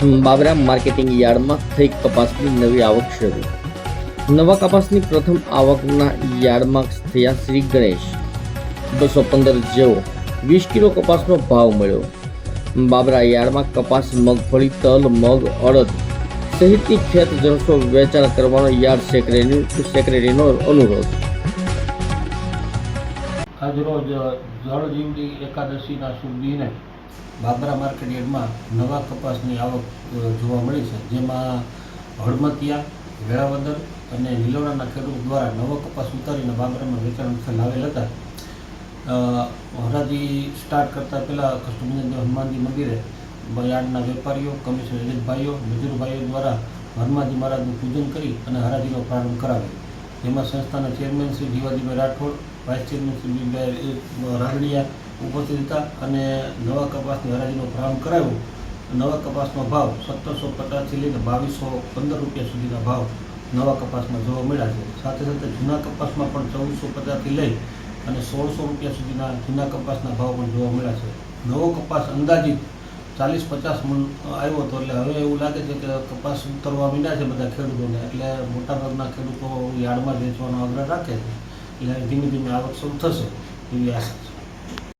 Babra marketing યાર્ડમાં થઈ કપાસની નવી આવક શરૂ. નવા કપાસની પ્રથમ આવકના યાર્ડમાં થયા શ્રી ગણેશ. બસો પંદર જેવો વીસ કિલો કપાસનો ભાવ મળ્યો. બાબરા યાર્ડમાં કપાસ મગફળી તલ, મગ, અડદ સહિતની ખેત જણસો વેચાણ કરવાનો યાર્ડ સેક્રેટરી, સેક્રેટરીનો અનુરોધ. આજરોજ જળજીવની એકાદશીના શુભ દિને બાબરા માર્કેટ યાર્ડમાં નવા કપાસની આવક જોવા મળી છે. જેમાં હળમતિયા, વેળાવદર અને લીલોડાના ખેડૂત દ્વારા નવો કપાસ ઉતારીને બાબરામાં વેચાણ અર્થે લાવેલ હતા. હરાજી સ્ટાર્ટ કરતાં પહેલાં કસ્ટમર હનુમાનજી મંદિરે યાર્ડના વેપારીઓ, કમિશનર એજન્ટભાઈઓ મજૂરભાઈઓ દ્વારા હનુમાનજી મહારાજનું પૂજન કરી અને હરાજીનો પ્રારંભ કરાવ્યો. જેમાં સંસ્થાના chairman Shri Jivajibhai Rathod, vice chairman Shri Ragadiya ઉપસ્થિત હતા અને નવા કપાસની હરાજીનો પ્રારંભ કરાવ્યો નવા કપાસનો ભાવ સત્તરસો પચાસથી લઈને બાવીસો પંદર રૂપિયા સુધીના ભાવ નવા કપાસમાં જોવા મળ્યા છે. સાથે સાથે જૂના કપાસમાં પણ ચૌદસો પચાસથી લઈ અને સોળસો રૂપિયા સુધીના જૂના કપાસના ભાવ પણ જોવા મળ્યા છે. નવો કપાસ અંદાજિત ચાલીસ પચાસ મણ આવ્યો હતો એટલે હવે એવું લાગે છે કે કપાસ ઉતરવા માંડ્યા છે બધા ખેડૂતોને. એટલે મોટાભાગના ખેડૂતો યાર્ડમાં વેચવાનો આગ્રહ રાખે છે. એટલે ધીમે ધીમે આવક શરૂ થશે એવી આશા છે.